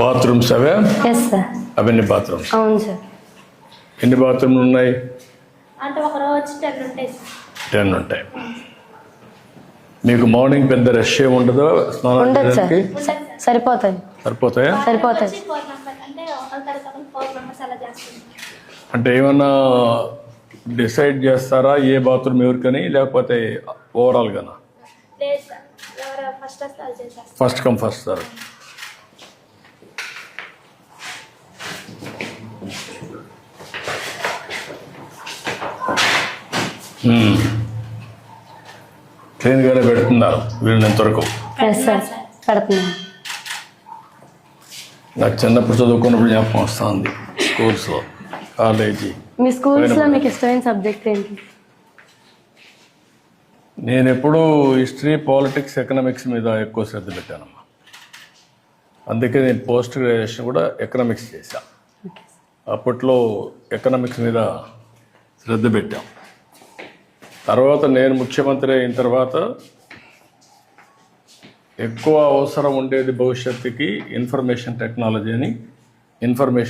Bathrooms అవే? అవన్నీ bathrooms? అవును sir ఎన్ని బాత్రూమ్లు ఉన్నాయి? టెన్ ఉంటాయి మీకు మార్నింగ్ పెద్ద రష్ ఏమి ఉండదు స్నానం సరిపోతాయి. సరిపోతాయా? సరిపోతాయి. అంటే ఏమన్నా డిసైడ్ చేస్తారా ఏ బాత్రూమ్ ఎవరికని లేకపోతే ఓవరాల్గానా? లేదు ఫస్ట్ కమ్ ఫస్ట్ సార్ క్లీన్గానే పెడుతున్నారు. సార్ పెడుతున్నాను నాకు చిన్నప్పుడు చదువుకున్నప్పుడు జ్ఞాపకం వస్తుంది. స్కూల్స్లో కాలేజీ మీ స్కూల్స్లో మీకు ఇష్టమైన సబ్జెక్ట్ ఏంటి? నేను ఎప్పుడూ హిస్టరీ పాలిటిక్స్ ఎకనామిక్స్ మీద ఎక్కువ శ్రద్ధ పెట్టానమ్మా. అందుకే నేను పోస్ట్ గ్రాడ్యుయేషన్ కూడా ఎకనామిక్స్ చేశాను ఓకే అప్పట్లో ఎకనామిక్స్ మీద శ్రద్ధ పెట్టాం. తర్వాత నేను ముఖ్యమంత్రి అయిన తర్వాత ఎక్కువ అవసరం ఉండేది భవిష్యత్తుకి ఇన్ఫర్మేషన్ టెక్నాలజీ అని ఇన్ఫర్మేషన్